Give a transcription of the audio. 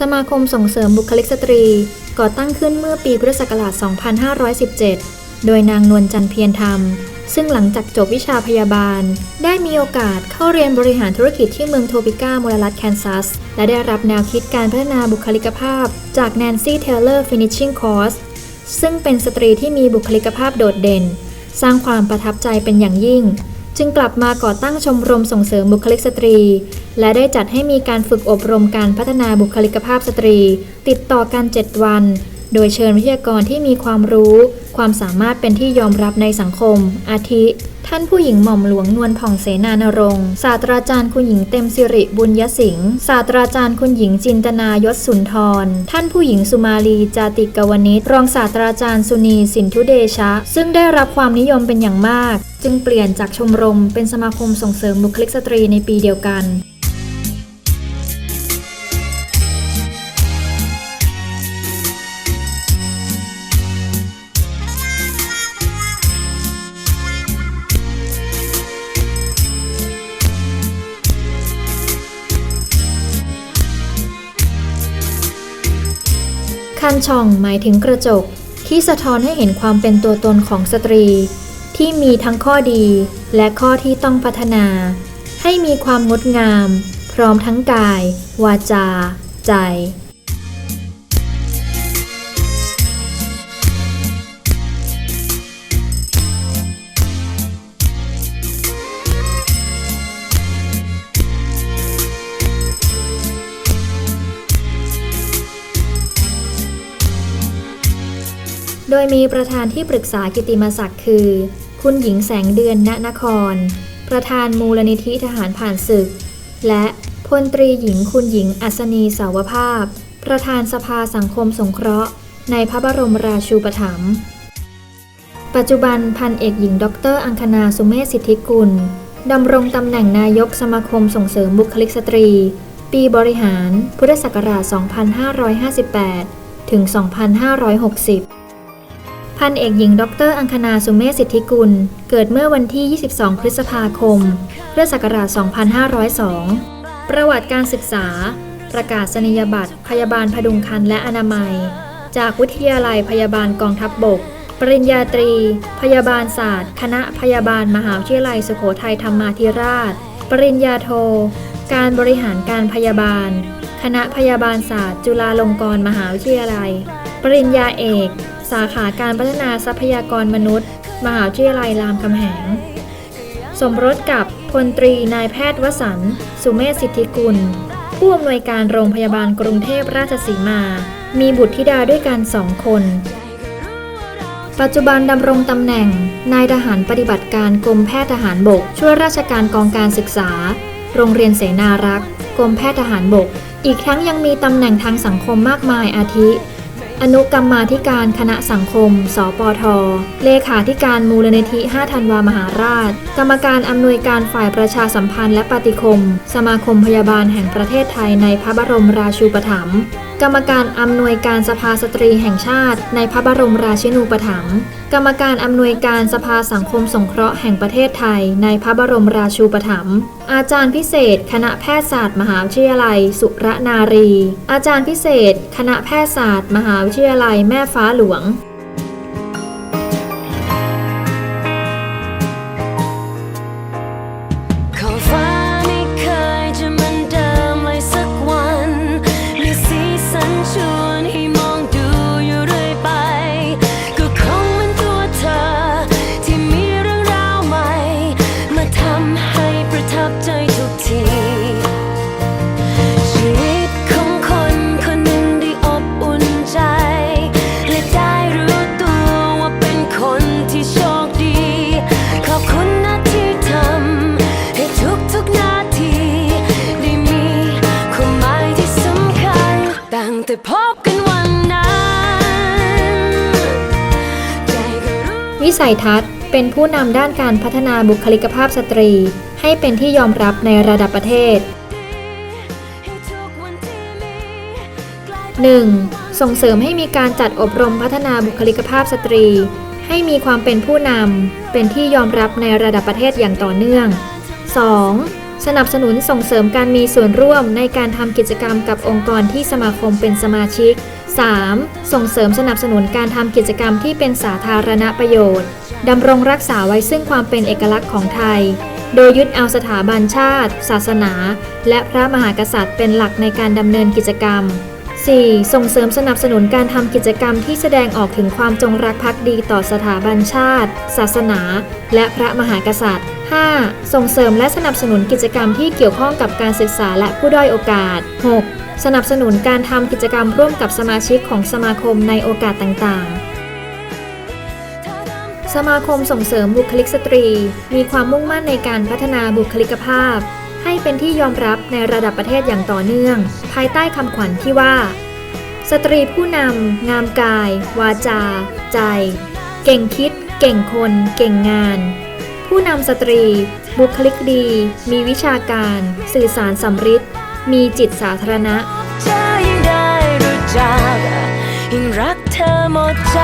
สมาคมส่งเสริมบุคลิกสตรี ก่อตั้งขึ้นเมื่อปีพุทธศักราช 2517 โดยนางนวลจันเพียรธรรม ซึ่งหลังจากจบวิชาพยาบาล ได้มีโอกาสเข้าเรียนบริหารธุรกิจที่เมืองโทปิก้ามลรัฐแคนซัส และได้รับแนวคิดการพัฒนาบุคลิกภาพ จาก Nancy Taylor Finishing Course ซึ่งเป็นสตรีที่มีบุคลิกภาพโดดเด่น สร้างความประทับใจเป็นอย่างยิ่ง จึงกลับมาก่อตั้งชมรมส่งเสริมบุคลิกสตรี และได้จัดให้มีการฝึกอบรมการพัฒนาบุคลิกภาพสตรี ติดต่อกัน 7 วัน โดยเชิญวิทยากรที่มีความรู้ ความสามารถเป็นที่ยอมรับในสังคม อาทิ ท่านผู้หญิงหม่อมหลวงนวลผ่องเสนานรงค์ศาสตราจารย์คุณหญิงเต็มสิริบุญยสิงห์ศาสตราจารย์คุณหญิงจินตนายศสุนทร ท่านผู้หญิงสุมาลีจาติกวนิชรองศาสตราจารย์สุนีสินทุเดชะ ซึ่งได้รับความนิยมเป็นอย่างมาก จึงเปลี่ยนจากชมรมเป็นสมาคมส่งเสริมบุคลิกสตรีในปีเดียวกัน คันช่องหมายถึงกระจก ที่สะท้อนให้เห็นความเป็นตัวตนของสตรี ที่มีทั้งข้อดีและข้อที่ต้องพัฒนา ให้มีความงดงาม พร้อมทั้งกาย วาจา ใจ ดยมีประธานที่ปรึกษากิติมศักดิ์คือ คุณหญิงแสงเดือนณนคร ประธานมูลนิธิทหารผ่านศึก และพลตรีหญิงคุณหญิงอัศนีสาวภาพ ประธานสภาสังคมสงเคราะห์ ในพระบรมราชูปถัมภ์ปัจจุบันพันเอกหญิง ดร อังคณาสุเมธสิทธิกุลดำรงตำแหน่งนายกสมาคมส่งเสริมบุคลิกสตรี ปีบริหาร พุทธศักราช 2558 ถึง 2560 พันเอกหญิง ดร อังคณาสุเมธสิทธิกุล เกิดเมื่อวันที่ 22 พฤษภาคม พุทธศักราช 2502 ประวัติการศึกษา ประกาศนียบัตร พยาบาลพดุงครรภ์และอนามัย จากวิทยาลัยพยาบาลกองทัพบบก ปริญญาตรี พยาบาลศาสตร์ คณะพยาบาลมหาวิทยาลัยสุโขทัยธรรมาธิราช ปริญญาโท การบริหารการพยาบาล คณะพยาบาลศาสตร์ จุฬาลงกรณ์มหาวิทยาลัย ปริญญาเอก สาขาการพัฒนาทรัพยากรมนุษย์ มหาวิทยาลัยรามคำแหง สมรสกับพลตรีนายแพทย์วสันต์สุเมธสิทธิกุล ผู้อำนวยการโรงพยาบาลกรุงเทพราชสีมา มีบุตรธิดาด้วยกันสองคน ปัจจุบันดำรงตำแหน่ง นายทหารปฏิบัติการกรมแพทย์ทหารบก ช่วยราชการกองการศึกษา โรงเรียนเสนารักษ์กรมแพทย์ทหารบก อีกทั้งยังมีตำแหน่งทางสังคมมากมายอาทิ อนุกรรมาธิการคณะสังคม สปท เลขาธิการมูลนิธิ 5 ธันวามหาราช กรรมการอำนวยการฝ่ายประชาสัมพันธ์และปฏิคม สมาคมพยาบาลแห่งประเทศไทยในพระบรมราชูปถัมภ์ กรรมการอำนวยการสภาสตรีแห่งชาติ ในพระบรมราชินูปถัมภ์ กรรมการอำนวยการสภาสังคมสงเคราะห์แห่งประเทศไทย ในพระบรมราชูปถัมภ์อาจารย์พิเศษ คณะแพทยศาสตร์ มหาวิทยาลัย สุรนารี อาจารย์พิเศษ คณะแพทยศาสตร์ มหาวิทยาลัยแม่ฟ้าหลวง วิสัยทัศน์ เป็นผู้นำด้านการพัฒนาบุคลิกภาพสตรี ให้เป็นที่ยอมรับในระดับประเทศ 1. ส่งเสริมให้มีการจัดอบรมพัฒนาบุคลิกภาพสตรี ให้มีความเป็นผู้นำเป็นที่ยอมรับในระดับประเทศอย่างต่อเนื่อง 2. สนับสนุนส่งเสริมการมีส่วนร่วมในการทำกิจกรรมกับองค์กรที่สมาคมเป็นสมาชิก 3. ส่งเสริมสนับสนุนการทำกิจกรรมที่เป็นสาธารณประโยชน์ดำรงรักษาไว้ซึ่งความเป็นเอกลักษณ์ของไทย โดยยึดเอาสถาบันชาติ ศาสนา และพระมหากษัตริย์เป็นหลักในการดำเนินกิจกรรม 4. ส่งเสริมสนับสนุนการทำกิจกรรมที่แสดงออกถึงความจงรักภักดีต่อสถาบันชาติ ศาสนา และพระมหากษัตริย์ 5. ส่งเสริมและสนับสนุนกิจกรรมที่เกี่ยวข้องกับการศึกษาและผู้ด้อยโอกาส 6. สนับสนุนการทำกิจกรรมร่วมกับสมาชิกของสมาคมในโอกาสต่างๆสมาคมส่งเสริมบุคลิกสตรี มีความมุ่งมั่นในการพัฒนาบุคลิกภาพ ให้เป็นที่ยอมรับในระดับประเทศอย่างต่อเนื่อง ภายใต้คำขวัญที่ว่า สตรีผู้นำ งามกาย วาจา ใจ เก่งคิด เก่งคน เก่งงาน ผู้นำสตรี บุคลิกดี มีวิชาการ สื่อสารสำริดมีจิตสาธารณะเธอยิ่งได้รู้จักยิ่งรักเธอหมดใจ